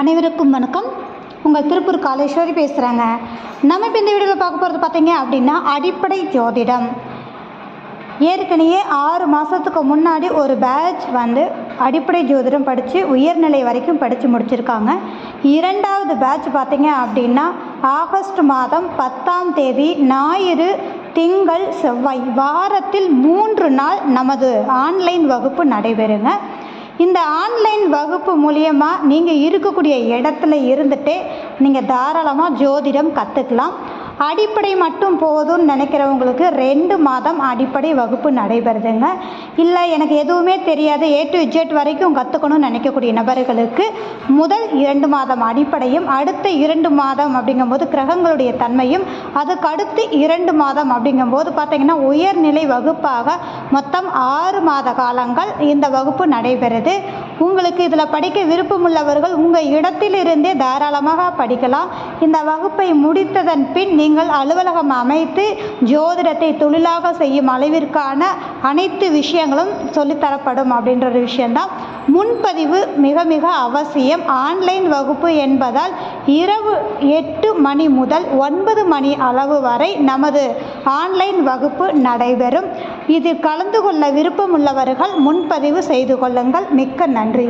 அனைவருக்கும் வணக்கம். உங்கள் திருப்பூர் காலேஸ்வரி பேசுகிறேங்க நம்ம இப்போ இந்த வீடியோவில் பார்க்க போகிறது பார்த்தீங்க அப்படின்னா அடிப்படை ஜோதிடம். ஏற்கனவே ஆறு மாதத்துக்கு முன்னாடி ஒரு பேட்ச் வந்து அடிப்படை ஜோதிடம் படித்து உயர்நிலை வரைக்கும் படித்து முடிச்சிருக்காங்க. இரண்டாவது பேட்ச் பார்த்தீங்க அப்படின்னா ஆகஸ்ட் மாதம் பத்தாம் தேதி ஞாயிறு திங்கள் செவ்வாய் வாரத்தில் மூன்று நாள் நமது ஆன்லைன் வகுப்பு நடைபெறுங்க. இந்த ஆன்லைன் வகுப்பு மூலியமாக நீங்கள் இருக்கக்கூடிய இடத்துல இருந்துகிட்டே நீங்கள் தாராளமாக ஜோதிடம் கற்றுக்கலாம் அடிப்படை மட்டும் போதும்னு நினைக்கிறவங்களுக்கு ரெண்டு மாதம் அடிப்படை வகுப்பு நடைபெறுதுங்க. இல்லை எனக்கு எதுவுமே தெரியாது. ஏ டு ஜெட் வரைக்கும் கற்றுக்கணும்னு நினைக்கக்கூடிய நபர்களுக்கு முதல் இரண்டு மாதம் அடிப்படையும் அடுத்த இரண்டு மாதம் அப்படிங்கும்போது கிரகங்களுடைய தன்மையும் அதுக்கு அடுத்து இரண்டு மாதம் அப்படிங்கும்போது பார்த்திங்கன்னா உயர்நிலை வகுப்பாக மொத்தம் ஆறு மாத காலங்கள் இந்த வகுப்பு நடைபெறுது. உங்களுக்கு இதில் படிக்க விருப்பமுள்ளவர்கள் உங்கள் இடத்திலிருந்தே தாராளமாக படிக்கலாம். இந்த வகுப்பை முடித்ததன் பின் நீங்கள் அலுவலகம் அமைத்து ஜோதிடத்தை தொழிலாக செய்யும் அளவிற்கான அனைத்து விஷயங்களும் சொல்லித்தரப்படும் அப்படின்ற ஒரு விஷயந்தான் முன்பதிவு மிக மிக அவசியம். ஆன்லைன் வகுப்பு என்பதால் இரவு எட்டு மணி முதல் ஒன்பது மணி அளவு வரை நமது ஆன்லைன் வகுப்பு நடைபெறும். இதில் கலந்து கொள்ள விருப்பமுள்ளவர்கள் முன்பதிவு செய்து கொள்ளுங்கள். மிக்க நன்றி.